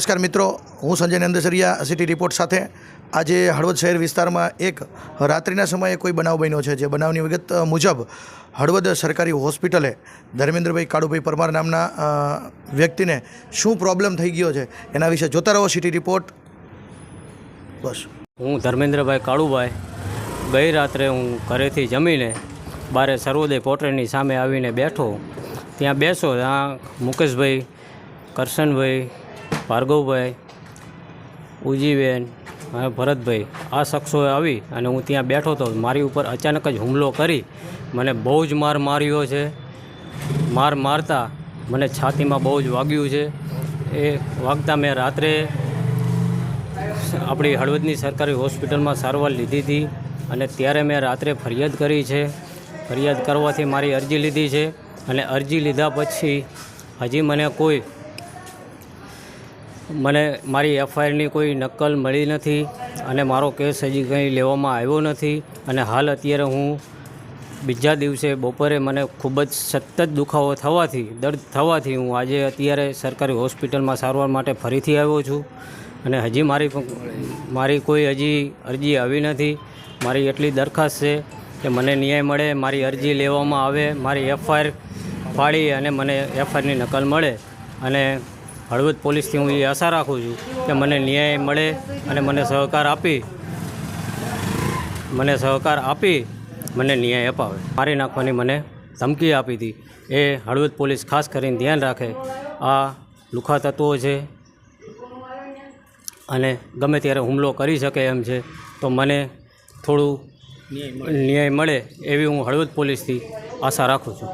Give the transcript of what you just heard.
નમસ્કાર મિત્રો, હું સંજય નંદસરિયા સિટી રિપોર્ટ સાથે. આજે હળવદ શહેર વિસ્તારમાં એક રાત્રિના સમયે કોઈ બનાવ બન્યો છે, જે બનાવની વિગત મુજબ હળવદ સરકારી હોસ્પિટલે ધર્મેન્દ્રભાઈ કાળુભાઈ પરમાર નામના વ્યક્તિને શું પ્રોબ્લેમ થઈ ગયો છે, એના વિશે જોતા રહો સિટી રિપોર્ટ બસ. હું ધર્મેન્દ્રભાઈ કાળુભાઈ. ગઈ રાત્રે હું ઘરેથી જમીને બારે સર્વોદય પોટરેની સામે આવીને બેઠો. ત્યાં બેસો ત્યાં મુકેશભાઈ, કરશનભાઈ ભાર્ગવભાઈ, ઉજીબેન અને ભરતભાઈ. આ શખ્સોએ આવી અને હું ત્યાં બેઠો હતો. મારી ઉપર અચાનક જ હુમલો કરી મને બહુ જ માર માર્યો છે. માર મારતા મને છાતીમાં બહુ જ વાગ્યું છે. એ વાગતા મેં રાત્રે આપણી હળવદની સરકારી હોસ્પિટલમાં સારવાર લીધી હતી અને ત્યારે મેં રાત્રે ફરિયાદ કરી છે. ફરિયાદ કરવાથી મારી અરજી લીધી છે અને અરજી લીધા પછી હજી મને કોઈ મને મારી એફઆઈઆરની કોઈ નકલ મળી નથી અને મારો કેસ હજી કંઈ લેવામાં આવ્યો નથી અને હાલ અત્યારે હું બીજા દિવસે બપોરે મને ખૂબ જ સતત દુખાવો થવાથી, દર્દ થવાથી હું આજે અત્યારે સરકારી હોસ્પિટલમાં સારવાર માટે ફરીથી આવ્યો છું. અને હજી મારી મારી કોઈ હજી અરજી આવી નથી. મારી એટલી દરખાસ્ત છે કે મને ન્યાય મળે, મારી અરજી લેવામાં આવે, મારી એફઆઈઆર ફાડી અને મને એફઆઈઆરની નકલ મળે. અને હળવદ પોલીસથી હું એ આશા રાખું છું કે મને ન્યાય મળે અને મને સહકાર આપી, મને સહકાર આપી મને ન્યાય અપાવે. મારી નાખવાની મને ધમકી આપી હતી. એ હળવદ પોલીસ ખાસ કરીને ધ્યાન રાખે. આ લુખા તત્વો છે અને ગમે ત્યારે હુમલો કરી શકે એમ છે, તો મને થોડું ન્યાય મળે એવી હું હળવદ પોલીસથી આશા રાખું છું.